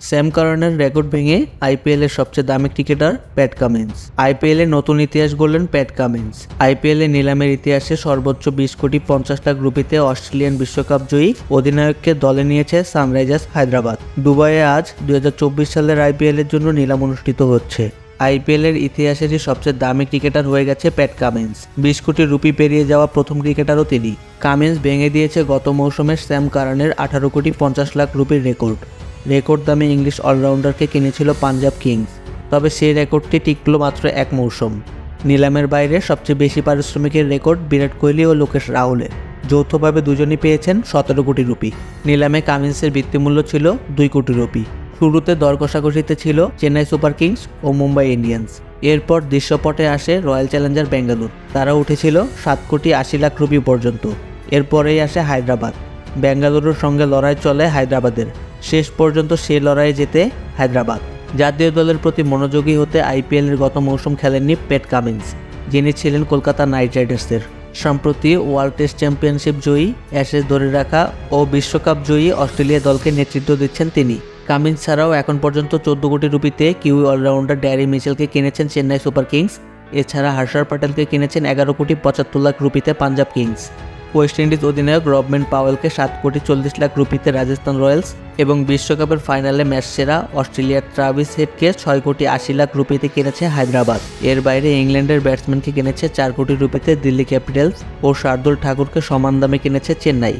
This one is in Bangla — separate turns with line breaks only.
স্যাম কারণের রেকর্ড ভেঙে আইপিএল এর সবচেয়ে দামি ক্রিকেটার প্যাট কামিন্স। আইপিএল নতুন ইতিহাস গড়লেন প্যাট কামিন্স। আইপিএল নিলামের ইতিহাসে সর্বোচ্চ বিশ কোটি পঞ্চাশ লাখ রুপিতে অস্ট্রেলিয়ান বিশ্বকাপ জয়ী অধিনায়ককে দলে নিয়েছে সানরাইজার্স হায়দ্রাবাদ। দুবাইয়ে আজ দু হাজার চব্বিশ সালের আইপিএল এর জন্য নিলাম অনুষ্ঠিত হচ্ছে। আইপিএল এর ইতিহাসেরই সবচেয়ে দামি ক্রিকেটার হয়ে গেছে প্যাট কামিন্স। বিশ কোটি রুপি পেরিয়ে যাওয়া প্রথম ক্রিকেটারও তিনি। কামিন্স ভেঙে দিয়েছে গত মৌসুমে স্যাম কারণের আঠারো কোটি পঞ্চাশ লাখ রুপির রেকর্ড। রেকর্ড দামে ইংলিশ অলরাউন্ডারকে কিনেছিল পাঞ্জাব কিংস, তবে সেই রেকর্ডটি টিকল মাত্র এক মৌসুম। নিলামের বাইরে সবচেয়ে বেশি পারিশ্রমিকের রেকর্ড বিরাট কোহলি ও লোকেশ রাহুলের। যৌথভাবে দুজনই পেয়েছেন সতেরো কোটি রুপি। নিলামে কামিন্সের বৃত্তিমূল্য ছিল দুই কোটি রুপি। শুরুতে দর কষাকষিতে ছিল চেন্নাই সুপার কিংস ও মুম্বাই ইন্ডিয়ান্স। এরপর দৃশ্যপটে আসে রয়্যাল চ্যালেঞ্জার বেঙ্গালুর। তারা উঠেছিল সাত কোটি আশি লাখ রুপি পর্যন্ত। এরপরেই আসে হায়দ্রাবাদ। বেঙ্গালুরুর সঙ্গে লড়াই চলে হায়দ্রাবাদের। শেষ পর্যন্ত সে লড়াইয়ে যেতে হায়দ্রাবাদ। জাতীয় দলের প্রতি মনোযোগী হতে আইপিএলের গত মৌসুম খেলেননি পেট কামিন্স, যিনি ছিলেন কলকাতা নাইট রাইডার্সের। সম্প্রতি ওয়ার্ল্ড টেস্ট চ্যাম্পিয়নশিপ জয়ী, অ্যাশেজ ধরে রাখা ও বিশ্বকাপ জয়ী অস্ট্রেলিয়া দলকে নেতৃত্ব দিচ্ছেন তিনি। কামিন্স ছাড়াও এখন পর্যন্ত চোদ্দ কোটি রুপিতে কিউই অলরাউন্ডার ড্যারি মিচেলকে কিনেছেন চেন্নাই সুপার কিংস। এছাড়া হর্ষার প্যাটেলকে কিনেছেন এগারো কোটি পঁচাত্তর লাখ রুপিতে পাঞ্জাব কিংস। ওয়েস্ট ইন্ডিজ অধিনায়ক রবমেন পাওয়েলকে সাত কোটি চল্লিশ লাখ রুপিতে রাজস্থান রয়্যালস এবং বিশ্বকাপের ফাইনালে ম্যাচ সেরা অস্ট্রেলিয়ার ট্রাভিস হেডকে ছয় কোটি আশি লাখ রুপিতে কিনেছে হায়দ্রাবাদ। এর বাইরে ইংল্যান্ডের ব্যাটসম্যানকে কিনেছে চার কোটি রুপিতে দিল্লি ক্যাপিটালস ও শার্দুল ঠাকুরকে সমান দামে কিনেছে চেন্নাই।